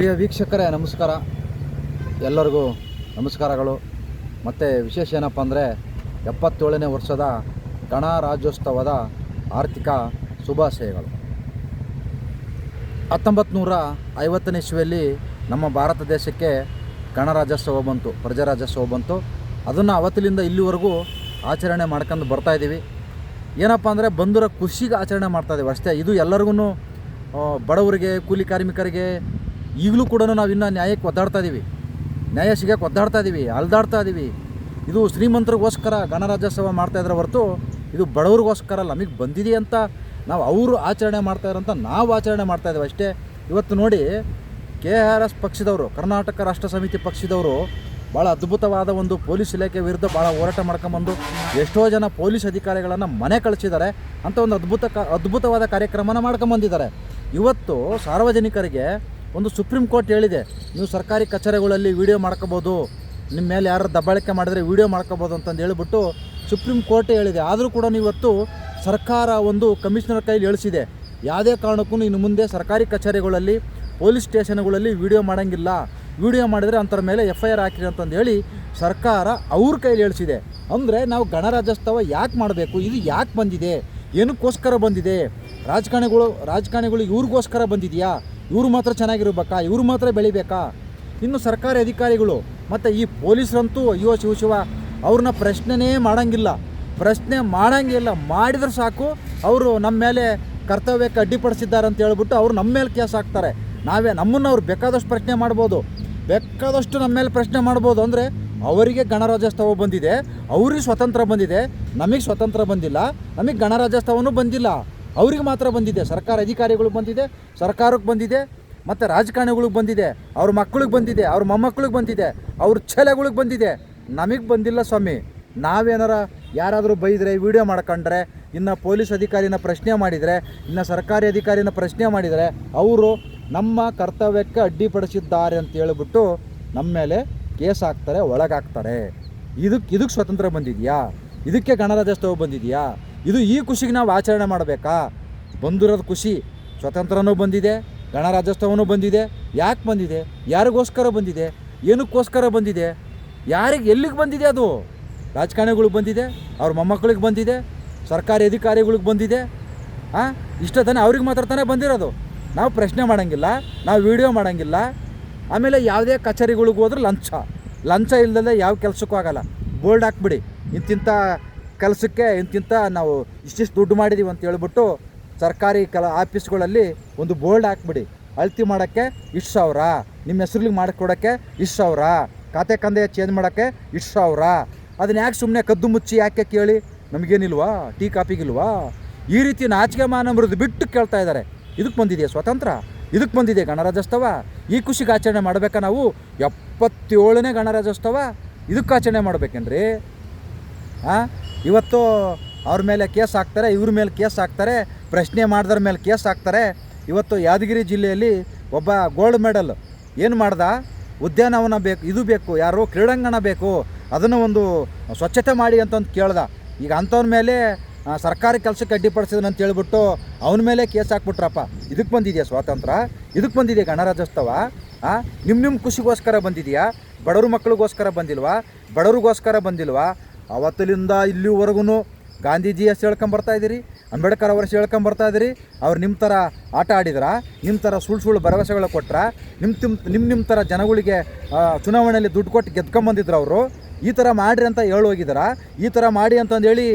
ಪ್ರಿಯ ವೀಕ್ಷಕರೇ, ನಮಸ್ಕಾರ. ಎಲ್ಲರಿಗೂ ನಮಸ್ಕಾರಗಳು. ಮತ್ತು ವಿಶೇಷ ಏನಪ್ಪ ಅಂದರೆ, ಎಪ್ಪತ್ತೇಳನೇ ವರ್ಷದ ಗಣರಾಜ್ಯೋತ್ಸವದ ಆರ್ಥಿಕ ಶುಭಾಶಯಗಳು. ಹತ್ತೊಂಬತ್ತು ನೂರ ಐವತ್ತನೇ ಇಸ್ವಿಯಲ್ಲಿ ನಮ್ಮ ಭಾರತ ದೇಶಕ್ಕೆ ಗಣರಾಜ್ಯೋತ್ಸವ ಬಂತು, ಪ್ರಜಾರಾಜ್ಯೋತ್ಸವ ಬಂತು. ಅದನ್ನು ಅವತ್ತಿನಿಂದ ಇಲ್ಲಿವರೆಗೂ ಆಚರಣೆ ಮಾಡ್ಕೊಂಡು ಬರ್ತಾ ಇದ್ದೀವಿ. ಏನಪ್ಪ ಅಂದರೆ, ಬಂದರ ಖುಷಿಗೆ ಆಚರಣೆ ಮಾಡ್ತಾ ಇದ್ದೀವಿ ಅಷ್ಟೇ. ಇದು ಎಲ್ಲರಿಗೂ ಬಡವರಿಗೆ, ಕೂಲಿ ಕಾರ್ಮಿಕರಿಗೆ ಈಗಲೂ ಕೂಡ ನಾವು ಇನ್ನೂ ನ್ಯಾಯಕ್ಕೆ ಒದ್ದಾಡ್ತಾ ಇದ್ದೀವಿ ನ್ಯಾಯ ಸಿಗಕ್ಕೆ ಒದ್ದಾಡ್ತಾ ಇದ್ದೀವಿ ಅಲ್ದಾಡ್ತಾ ಇದ್ದೀವಿ ಇದು ಶ್ರೀಮಂತರಿಗೋಸ್ಕರ ಗಣರಾಜ್ಯೋತ್ಸವ ಮಾಡ್ತಾ ಇದ್ರೆ ಹೊರತು ಇದು ಬಡವ್ರಿಗೋಸ್ಕರ ನಮಗೆ ಬಂದಿದೆ ಅಂತ ನಾವು ಅವರು ಆಚರಣೆ ಮಾಡ್ತಾ ಇರೋಂಥ ನಾವು ಆಚರಣೆ ಮಾಡ್ತಾ ಇದ್ದೀವಿ ಅಷ್ಟೇ. ಇವತ್ತು ನೋಡಿ ಕೆ ಆರ್ ಎಸ್ ಪಕ್ಷದವರು, ಕರ್ನಾಟಕ ರಾಷ್ಟ್ರ ಸಮಿತಿ ಪಕ್ಷದವರು ಭಾಳ ಅದ್ಭುತವಾದ ಒಂದು ಪೊಲೀಸ್ ಇಲಾಖೆ ವಿರುದ್ಧ ಭಾಳ ಹೋರಾಟ ಮಾಡ್ಕೊಂಬಂದು ಎಷ್ಟೋ ಜನ ಪೊಲೀಸ್ ಅಧಿಕಾರಿಗಳನ್ನು ಮನೆ ಕಳಿಸಿದ್ದಾರೆ ಅಂತ ಒಂದು ಅದ್ಭುತ ಕ, ಅದ್ಭುತವಾದ ಕಾರ್ಯಕ್ರಮನ ಮಾಡ್ಕೊಂಬಂದಿದ್ದಾರೆ ಇವತ್ತು ಸಾರ್ವಜನಿಕರಿಗೆ ಒಂದು ಸುಪ್ರೀಂ ಕೋರ್ಟ್ ಹೇಳಿದೆ, ನೀವು ಸರ್ಕಾರಿ ಕಚೇರಿಗಳಲ್ಲಿ ವಿಡಿಯೋ ಮಾಡ್ಕೋಬೋದು, ನಿಮ್ಮ ಮೇಲೆ ಯಾರು ದಬ್ಬಾಳಿಕೆ ಮಾಡಿದ್ರೆ ವಿಡಿಯೋ ಮಾಡ್ಕೋಬೋದು ಅಂತಂದು ಹೇಳಿಬಿಟ್ಟು ಸುಪ್ರೀಂ ಕೋರ್ಟೇ ಹೇಳಿದೆ. ಆದರೂ ಕೂಡ ಇವತ್ತು ಸರ್ಕಾರ ಒಂದು ಕಮಿಷನರ್ ಕೈಲಿ ಹೇಳಿಸಿದೆ. ಯಾವುದೇ ಕಾರಣಕ್ಕೂ ಇನ್ನು ಮುಂದೆ ಸರ್ಕಾರಿ ಕಚೇರಿಗಳಲ್ಲಿ, ಪೊಲೀಸ್ ಸ್ಟೇಷನ್ಗಳಲ್ಲಿ ವಿಡಿಯೋ ಮಾಡೋಂಗಿಲ್ಲ. ವಿಡಿಯೋ ಮಾಡಿದರೆ ಅಂಥರ ಮೇಲೆ ಎಫ್ ಐ ಆರ್ ಹಾಕಿರಿ ಅಂತಂದು ಹೇಳಿ ಸರ್ಕಾರ ಅವ್ರ ಕೈಲಿ ಹೇಳಿಸಿದೆ. ಅಂದರೆ ನಾವು ಗಣರಾಜ್ಯೋತ್ಸವ ಯಾಕೆ ಮಾಡಬೇಕು? ಇದು ಯಾಕೆ ಬಂದಿದೆ? ಏನಕ್ಕೋಸ್ಕರ ಬಂದಿದೆ? ರಾಜಕಾರಣಿಗಳು ರಾಜಕಾರಣಿಗಳು ಇವ್ರಿಗೋಸ್ಕರ ಬಂದಿದೆಯಾ? ಇವ್ರು ಮಾತ್ರ ಚೆನ್ನಾಗಿರ್ಬೇಕಾ? ಇವರು ಮಾತ್ರ ಬೆಳಿಬೇಕಾ? ಇನ್ನು ಸರ್ಕಾರಿ ಅಧಿಕಾರಿಗಳು, ಮತ್ತು ಈ ಪೊಲೀಸರಂತೂ ಅಯ್ಯೋ ಶಿವ ಶಿವ, ಅವ್ರನ್ನ ಪ್ರಶ್ನೆನೇ ಮಾಡೋಂಗಿಲ್ಲ. ಪ್ರಶ್ನೆ ಮಾಡೋಂಗಿಲ್ಲ ಮಾಡಿದ್ರೆ ಸಾಕು. ಅವರು ನಮ್ಮ ಮೇಲೆ ಕರ್ತವ್ಯಕ್ಕೆ ಅಡ್ಡಿಪಡಿಸಿದ್ದಾರೆ ಅಂತ ಹೇಳ್ಬಿಟ್ಟು ಅವ್ರು ನಮ್ಮ ಮೇಲೆ ಕೇಸ್ ಹಾಕ್ತಾರೆ. ನಾವೇ ನಮ್ಮನ್ನು ಅವ್ರು ಬೇಕಾದಷ್ಟು ಪ್ರಶ್ನೆ ಮಾಡ್ಬೋದು. ಬೇಕಾದಷ್ಟು ನಮ್ಮ ಮೇಲೆ ಪ್ರಶ್ನೆ ಮಾಡ್ಬೋದು ಅಂದರೆ ಅವರಿಗೆ ಗಣರಾಜ್ಯೋತ್ಸವ ಬಂದಿದೆ, ಅವ್ರಿಗೆ ಸ್ವತಂತ್ರ ಬಂದಿದೆ. ನಮಗೆ ಸ್ವತಂತ್ರ ಬಂದಿಲ್ಲ, ನಮಗೆ ಗಣರಾಜ್ಯೋತ್ಸವನೂ ಬಂದಿಲ್ಲ. ಅವ್ರಿಗೆ ಮಾತ್ರ ಬಂದಿದೆ. ಸರ್ಕಾರ ಅಧಿಕಾರಿಗಳಿಗೆ ಬಂದಿದೆ, ಸರ್ಕಾರಕ್ಕೆ ಬಂದಿದೆ, ಮತ್ತು ರಾಜಕಾರಣಿಗಳಿಗೆ ಬಂದಿದೆ, ಅವ್ರ ಮಕ್ಕಳಿಗೆ ಬಂದಿದೆ, ಅವ್ರ ಮೊಮ್ಮಕ್ಳಿಗೆ ಬಂದಿದೆ, ಅವ್ರ ಛಲಗಳಿಗೆ ಬಂದಿದೆ. ನಮಗೆ ಬಂದಿಲ್ಲ ಸ್ವಾಮಿ. ನಾವೇನಾರ ಯಾರಾದರೂ ಬೈದರೆ, ವಿಡಿಯೋ ಮಾಡ್ಕೊಂಡ್ರೆ, ಇನ್ನು ಪೊಲೀಸ್ ಅಧಿಕಾರಿನ ಪ್ರಶ್ನೆ ಮಾಡಿದರೆ, ಇನ್ನು ಸರ್ಕಾರಿ ಅಧಿಕಾರಿನ ಪ್ರಶ್ನೆ ಮಾಡಿದರೆ, ಅವರು ನಮ್ಮ ಕರ್ತವ್ಯಕ್ಕೆ ಅಡ್ಡಿಪಡಿಸಿದ್ದಾರೆ ಅಂತ ಹೇಳಿಬಿಟ್ಟು ನಮ್ಮ ಮೇಲೆ ಕೇಸ್ ಹಾಕ್ತಾರೆ ಒಳಗಾಗ್ತಾರೆ ಇದಕ್ಕೆ ಇದಕ್ಕೆ ಸ್ವತಂತ್ರ ಬಂದಿದೆಯಾ? ಇದಕ್ಕೆ ಗಣರಾಜ್ಯೋತ್ಸವ ಬಂದಿದೆಯಾ? ಇದು ಈ ಖುಷಿಗೆ ನಾವು ಆಚರಣೆ ಮಾಡಬೇಕಾ? ಬಂದಿರೋದು ಖುಷಿ. ಸ್ವತಂತ್ರನೂ ಬಂದಿದೆ, ಗಣರಾಜ್ಯೋತ್ಸವನೂ ಬಂದಿದೆ. ಯಾಕೆ ಬಂದಿದೆ? ಯಾರಿಗೋಸ್ಕರ ಬಂದಿದೆ? ಏನಕ್ಕೋಸ್ಕರ ಬಂದಿದೆ? ಯಾರಿಗೆ, ಎಲ್ಲಿಗೆ ಬಂದಿದೆ ಅದು? ರಾಜಕಾರಣಿಗಳಿಗೆ ಬಂದಿದೆ, ಅವ್ರ ಮೊಮ್ಮಕ್ಕಳಿಗೆ ಬಂದಿದೆ, ಸರ್ಕಾರಿ ಅಧಿಕಾರಿಗಳಿಗೆ ಬಂದಿದೆ. ಹಾಂ ಇಷ್ಟ ತಾನೇ ಅವ್ರಿಗೆ ಮಾತ್ರ ತಾನೇ ಬಂದಿರೋದು. ನಾವು ಪ್ರಶ್ನೆ ಮಾಡೋಂಗಿಲ್ಲ, ನಾವು ವಿಡಿಯೋ ಮಾಡೋಂಗಿಲ್ಲ. ಆಮೇಲೆ ಯಾವುದೇ ಕಚೇರಿಗಳಿಗೆ ಹೋದ್ರೆ ಲಂಚ. ಲಂಚ ಇಲ್ಲದೆ ಯಾವ ಕೆಲಸಕ್ಕೂ ಆಗೋಲ್ಲ. ಬೋಲ್ಡ್ ಹಾಕ್ಬಿಡಿ. ಇಂತಿಂಥ ಕೆಲಸಕ್ಕೆ ಇಂತಿಂತ ನಾವು ಇಷ್ಟಿಷ್ಟು ದುಡ್ಡು ಮಾಡಿದ್ದೀವಿ ಅಂತ ಹೇಳ್ಬಿಟ್ಟು ಸರ್ಕಾರಿ ಕೆಲ ಆಫೀಸ್ಗಳಲ್ಲಿ ಒಂದು ಬೋರ್ಡ್ ಹಾಕ್ಬಿಡಿ. ಅಳತಿ ಮಾಡೋಕ್ಕೆ ಇಷ್ಟು ಸಾವಿರ. ನಿಮ್ಮ ಹೆಸ್ರಿಗೆ ಮಾಡಿಕೊಡೋಕ್ಕೆ ಇಷ್ಟು ಸಾವಿರ. ಖಾತೆ ಕಂದೆ ಚೇಂಜ್ ಮಾಡೋಕ್ಕೆ ಇಷ್ಟು ಸಾವಿರ. ಅದನ್ನ ಯಾಕೆ ಸುಮ್ಮನೆ ಕದ್ದು ಮುಚ್ಚಿ ಯಾಕೆ ಕೇಳಿ? ನಮಗೇನಿಲ್ವಾ? ಟೀ ಕಾಪಿಗಿಲ್ವಾ ಈ ರೀತಿ ನಾಚಿಕೆ ಮಾನಮೃದು ಬಿಟ್ಟು ಕೇಳ್ತಾ ಇದ್ದಾರೆ ಇದಕ್ಕೆ ಬಂದಿದೆಯಾ ಸ್ವತಂತ್ರ? ಇದಕ್ಕೆ ಬಂದಿದೆ ಗಣರಾಜ್ಯೋತ್ಸವ? ಈ ಖುಷಿಗೆ ಆಚರಣೆ ಮಾಡಬೇಕಾ ನಾವು? ಎಪ್ಪತ್ತೇಳನೇ ಗಣರಾಜ್ಯೋತ್ಸವ? ಇದಕ್ಕೆ ಆಚರಣೆ ಮಾಡ್ಬೇಕೇನ್ರಿ? ಹಾಂ ಇವತ್ತು ಅವ್ರ ಮೇಲೆ ಕೇಸ್ ಹಾಕ್ತಾರೆ, ಇವ್ರ ಮೇಲೆ ಕೇಸ್ ಹಾಕ್ತಾರೆ, ಪ್ರಶ್ನೆ ಮಾಡಿದ್ರ ಮೇಲೆ ಕೇಸ್ ಹಾಕ್ತಾರೆ. ಇವತ್ತು ಯಾದಗಿರಿ ಜಿಲ್ಲೆಯಲ್ಲಿ ಒಬ್ಬ ಗೋಲ್ಡ್ ಮೆಡಲ್ ಏನು ಮಾಡ್ದ? ಉದ್ಯಾನವನ ಬೇಕು, ಇದು ಬೇಕು, ಯಾರು ಕ್ರೀಡಾಂಗಣ ಬೇಕು, ಅದನ್ನು ಒಂದು ಸ್ವಚ್ಛತೆ ಮಾಡಿ ಅಂತಂದು ಕೇಳ್ದ. ಈಗ ಅಂಥವ್ರ ಮೇಲೆ ಸರ್ಕಾರಿ ಕೆಲಸಕ್ಕೆ ಅಡ್ಡಿಪಡಿಸಿದನು ಅಂತ ಹೇಳ್ಬಿಟ್ಟು ಅವನ ಮೇಲೆ ಕೇಸ್ ಹಾಕ್ಬಿಟ್ರಪ್ಪ. ಇದಕ್ಕೆ ಬಂದಿದೆಯಾ ಸ್ವಾತಂತ್ರ್ಯ? ಇದಕ್ಕೆ ಬಂದಿದೆಯಾ ಗಣರಾಜ್ಯೋತ್ಸವ? ನಿಮ್ಮ ನಿಮ್ಮ ಖುಷಿಗೋಸ್ಕರ ಬಂದಿದೆಯಾ? ಬಡವರು ಮಕ್ಕಳಿಗೋಸ್ಕರ ಬಂದಿಲ್ವಾ? ಬಡವರಿಗೋಸ್ಕರ ಬಂದಿಲ್ವಾ? ಅವತ್ತಲಿಂದ ಇಲ್ಲಿವರೆಗೂ ಗಾಂಧೀಜಿ ಎಷ್ಟು ಹೇಳ್ಕೊಂಬರ್ತಾ ಇದ್ದೀರಿ ಅಂಬೇಡ್ಕರ್ ಅವರ ಹೇಳ್ಕೊಂಬರ್ತಾ ಇದ್ದೀರಿ ಅವ್ರು ನಿಮ್ಮ ಥರ ಆಟ ಆಡಿದ್ರ ನಿಮ್ಮ ಥರ ಸುಳ್ಳು ಸುಳ್ಳು ಭರವಸೆಗಳು ಕೊಟ್ರ ನಿಮ್ಮ ತಿಮ್ ನಿಮ್ಮ ನಿಮ್ಮ ಥರ ಜನಗಳಿಗೆ ಚುನಾವಣೆಯಲ್ಲಿ ದುಡ್ಡು ಕೊಟ್ಟು ಗೆದ್ಕೊಂಬಂದಿದ್ರು ಅವರು, ಈ ಥರ ಮಾಡಿರಿ ಅಂತ ಹೋಗಿದಾರ, ಈ ಥರ ಮಾಡಿ ಅಂತಂದೇಳಿ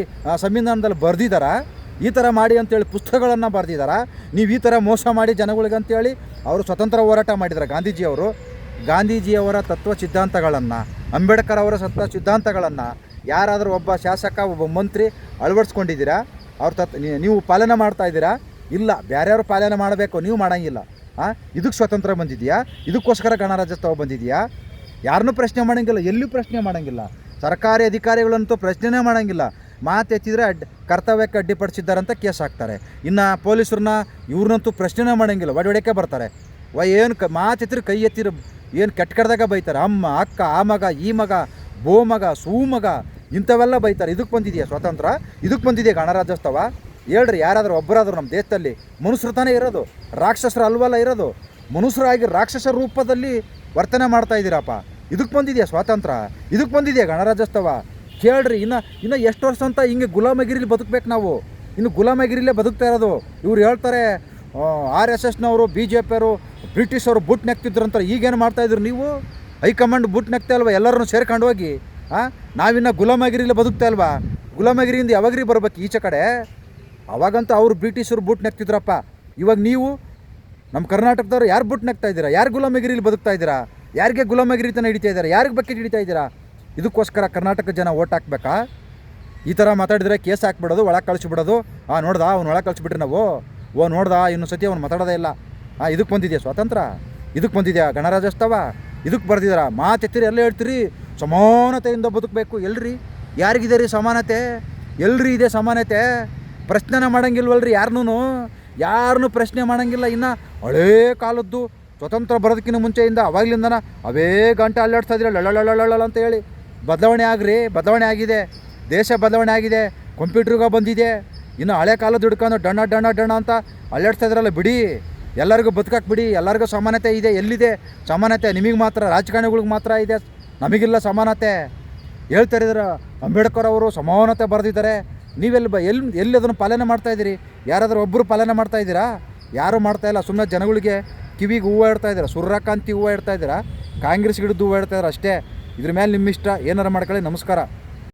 ಸಂವಿಧಾನದಲ್ಲಿ ಬರೆದಿದ್ದಾರ ಈ ಥರ ಮಾಡಿ ಅಂತೇಳಿ ಪುಸ್ತಕಗಳನ್ನು ಬರೆದಿದ್ದಾರ ನೀವು ಈ ಥರ ಮೋಸ ಮಾಡಿ ಜನಗಳಿಗೆ ಅಂತೇಳಿ ಅವರು ಸ್ವತಂತ್ರ ಹೋರಾಟ ಮಾಡಿದ್ದಾರೆ ಗಾಂಧೀಜಿಯವರು ಗಾಂಧೀಜಿಯವರ ತತ್ವ ಸಿದ್ಧಾಂತಗಳನ್ನು, ಅಂಬೇಡ್ಕರ್ ಅವರ ತತ್ವ ಸಿದ್ಧಾಂತಗಳನ್ನು ಯಾರಾದರೂ ಒಬ್ಬ ಶಾಸಕ, ಒಬ್ಬ ಮಂತ್ರಿ ಅಳವಡಿಸ್ಕೊಂಡಿದ್ದೀರಾ? ಅವ್ರ ತತ್ ನೀವು ಪಾಲನೆ ಮಾಡ್ತಾ ಇದ್ದೀರಾ? ಇಲ್ಲ ಬೇರೆಯವ್ರು ಪಾಲನೆ ಮಾಡಬೇಕು, ನೀವು ಮಾಡೋಂಗಿಲ್ಲ. ಹಾಂ ಇದಕ್ಕೆ ಸ್ವತಂತ್ರ ಬಂದಿದೆಯಾ? ಇದಕ್ಕೋಸ್ಕರ ಗಣರಾಜ್ಯೋತ್ಸವ ಬಂದಿದೆಯಾ? ಯಾರನ್ನೂ ಪ್ರಶ್ನೆ ಮಾಡೋಂಗಿಲ್ಲ ಎಲ್ಲೂ ಪ್ರಶ್ನೆ ಮಾಡೋಂಗಿಲ್ಲ. ಸರ್ಕಾರಿ ಅಧಿಕಾರಿಗಳಂತೂ ಪ್ರಶ್ನೆನೇ ಮಾಡೋಂಗಿಲ್ಲ. ಮಾತು ಎತ್ತಿದ್ರೆ ಅಡ್, ಕರ್ತವ್ಯಕ್ಕೆ ಅಡ್ಡಿಪಡಿಸಿದ್ದಾರಂತ ಕೇಸ್ ಹಾಕ್ತಾರೆ. ಇನ್ನು ಪೊಲೀಸರನ್ನ ಇವ್ರನ್ನಂತೂ ಪ್ರಶ್ನೆನೇ ಮಾಡೋಂಗಿಲ್ಲ ಒಡವಡಿಕೆ ಬರ್ತಾರೆ. ವ, ಏನು ಕ, ಮಾತು ಎತ್ತಿದ್ರೆ ಕೈ ಎತ್ತಿರ, ಏನು ಕೆಟ್ಟ ಕಡ್ದಾಗ ಬೈತಾರೆ. ಅಮ್ಮ, ಅಕ್ಕ, ಆ ಮಗ, ಈ ಮಗ, ಬೋ ಮಗ, ಸೂ ಮಗ. ಇಂಥವೆಲ್ಲ ಬೈತಾರೆ. ಇದಕ್ಕೆ ಬಂದಿದೆಯಾ ಸ್ವಾತಂತ್ರ್ಯ? ಇದಕ್ಕೆ ಬಂದಿದೆಯಾ ಗಣರಾಜ್ಯೋತ್ಸವ? ಹೇಳ್ರಿ, ಯಾರಾದರೂ ಒಬ್ಬರಾದ್ರು ನಮ್ಮ ದೇಶದಲ್ಲಿ ಮನುಷ್ಯರು ತಾನೇ ಇರೋದು, ರಾಕ್ಷಸರು ಅಲ್ವಲ್ಲ ಇರೋದು. ಮನುಷ್ಯರಾಗಿ ರಾಕ್ಷಸ ರೂಪದಲ್ಲಿ ವರ್ತನೆ ಮಾಡ್ತಾ ಇದ್ದೀರಪ್ಪ. ಇದಕ್ಕೆ ಬಂದಿದೆಯಾ ಸ್ವಾತಂತ್ರ್ಯ? ಇದಕ್ಕೆ ಬಂದಿದೆಯಾ ಗಣರಾಜ್ಯೋತ್ಸವ? ಕೇಳ್ರಿ, ಇನ್ನು ಇನ್ನು ಎಷ್ಟು ವರ್ಷ ಅಂತ ಹಿಂಗೆ ಗುಲಾಮಗಿರಿಲಿ ಬದುಕಬೇಕು ನಾವು. ಇನ್ನು ಗುಲಾಮಗಿರಿಲೇ ಬದುಕ್ತಾ ಇರೋದು. ಇವ್ರು ಹೇಳ್ತಾರೆ ಆರ್ ಎಸ್ ಎಸ್ನವರು, ಬಿ ಜೆ ಪಿಯವರು ಬ್ರಿಟಿಷರು ಬುಟ್ ನೆಕ್ತಿದ್ರು ಅಂತ ಈಗೇನು ಮಾಡ್ತಾಯಿದ್ರು ನೀವು? ಹೈಕಮಾಂಡ್ ಬುಟ್ ನೆಕ್ತಾ ಅಲ್ವಾ ಎಲ್ಲರನ್ನು ಸೇರ್ಕೊಂಡು ಹೋಗಿ. ಹಾಂ ನಾವಿನ್ನು ಗುಲಾಮಗಿರಿಲಿ ಬದುಕ್ತಾ ಅಲ್ವಾ? ಗುಲಾಮಗಿರಿಯಿಂದ ಯಾವಾಗ್ರಿ ಬರ್ಬೇಕು ಈಚೆ ಕಡೆ? ಅವಾಗಂತೂ ಅವರು ಬ್ರಿಟಿಷರು ಬುಟ್ ನೆಕ್ತಿದ್ರಪ್ಪ. ಇವಾಗ ನೀವು ನಮ್ಮ ಕರ್ನಾಟಕದವ್ರು ಯಾರು ಬುಟ್ ನೆಕ್ತಾ ಇದ್ದೀರಾ? ಯಾರು ಗುಲಾಮಗಿರಿಲಿ ಬದುಕ್ತಾ ಇದ್ದೀರಾ? ಯಾರಿಗೆ ಗುಲಾಮಗಿರಿ ತನ ಹಿಡಿತಾ ಇದ್ದಾರೆ? ಯಾರಿಗೆ ಬಕೆಟ್ ಹಿಡಿತಾ ಇದ್ದೀರಾ? ಇದಕ್ಕೋಸ್ಕರ ಕರ್ನಾಟಕ ಜನ ಓಟ್ ಹಾಕ್ಬೇಕಾ? ಈ ಥರ ಮಾತಾಡಿದ್ರೆ ಕೇಸ್ ಹಾಕ್ಬಿಡೋದು, ಒಳಗೆ ಕಳಿಸ್ಬಿಡೋದು. ಆ, ನೋಡ್ದಾ? ಅವ್ನು ಒಳಗೆ ಕಳಿಸ್ಬಿಟ್ರಿ ನಾವು? ಓ, ನೋಡ್ದಾ? ಇನ್ನೊಂದು ಸತಿ ಅವ್ನು ಮಾತಾಡೋದೇ ಇಲ್ಲ. ಹಾಂ ಇದಕ್ಕೆ ಬಂದಿದೆಯಾ ಸ್ವಾತಂತ್ರ್ಯ? ಇದಕ್ಕೆ ಬಂದಿದೆಯಾ ಗಣರಾಜ್ಯೋತ್ಸವ? ಇದಕ್ಕೆ ಬರ್ದಿದ್ದೀರ? ಮಾತೆತ್ತಿರಿ, ಎಲ್ಲ ಹೇಳ್ತೀರಿ. ಸಮಾನತೆಯಿಂದ ಬದುಕಬೇಕು. ಎಲ್ರಿ? ಯಾರಿಗಿದೆ ರೀ ಸಮಾನತೆ? ಎಲ್ರಿ ಇದೆ ಸಮಾನತೆ? ಪ್ರಶ್ನೆನ ಮಾಡಂಗಿಲ್ವಲ್ರಿ ಯಾರನ್ನೂ? ಯಾರನ್ನೂ ಪ್ರಶ್ನೆ ಮಾಡೋಂಗಿಲ್ಲ. ಇನ್ನು ಹಳೇ ಕಾಲದ್ದು ಸ್ವತಂತ್ರ ಬರೋದಕ್ಕಿಂತ ಮುಂಚೆಯಿಂದ ಅವಾಗ್ಲಿಂದನ ಅವೇ ಗಂಟೆ ಅಲ್ಲಾಡ್ತಾ ಇದ್ರೆ ಲಳಳಳಳಳ ಅಂತ ಹೇಳಿ. ಬದಲಾವಣೆ ಆಗ್ರಿ, ಬದಲಾವಣೆ ಆಗಿದೆ. ದೇಶ ಬದಲಾವಣೆ ಆಗಿದೆ. ಕಂಪ್ಯೂಟ್ರಿಗೆ ಬಂದಿದೆ. ಇನ್ನು ಹಳೆ ಕಾಲದ ಹಿಡ್ಕೊಂಡು ಡಣ ಡಣ ಡಣ ಅಂತ ಅಲ್ಲಾಡ್ತಾ ಬಿಡಿ. ಎಲ್ಲರಿಗೂ ಬದುಕಕ್ಕೆ ಬಿಡಿ. ಎಲ್ಲರಿಗೂ ಸಮಾನತೆ ಇದೆ, ಎಲ್ಲಿದೆ? ಸಮಾನತೆ ನಿಮಗೆ ಮಾತ್ರ, ರಾಜಕಾರಣಿಗಳಿಗೆ ಮಾತ್ರ ಇದೆ. ನಮಗಿಲ್ಲ ಸಮಾನತೆ. ಹೇಳ್ತಾ ಇದ್ದಾರೆ ಅಂಬೇಡ್ಕರ್ ಅವರು ಸಮಾನತೆ ಬರೆದಿದ್ದಾರೆ. ನೀವೆಲ್ಲಿ ಬ ಎಲ್ಲಿ ಎಲ್ಲಿ ಅದನ್ನು ಪಾಲನೆ ಮಾಡ್ತಾ ಇದ್ದೀರಿ? ಯಾರಾದರೂ ಒಬ್ಬರು ಪಾಲನೆ ಮಾಡ್ತಾ ಇದ್ದೀರಾ? ಯಾರೂ ಮಾಡ್ತಾ ಇಲ್ಲ. ಸುಮ್ಮನೆ ಜನಗಳಿಗೆ ಕಿವಿಗೆ ಹೂವು ಇಡ್ತಾ ಇದ್ದೀರಾ? ಹೂವು ಇಡ್ತಾ ಇದ್ದೀರಾ? ಕಾಂಗ್ರೆಸ್ ಗಿಡದ್ದು ಹೂವು ಇಡ್ತಾಯಿದ್ರೆ ಅಷ್ಟೇ. ಇದ್ರ ಮೇಲೆ ನಿಮ್ಮಿಷ್ಟ. ಏನಾರು ಮಾಡ್ಕೊಳ್ಳಿ. ನಮಸ್ಕಾರ.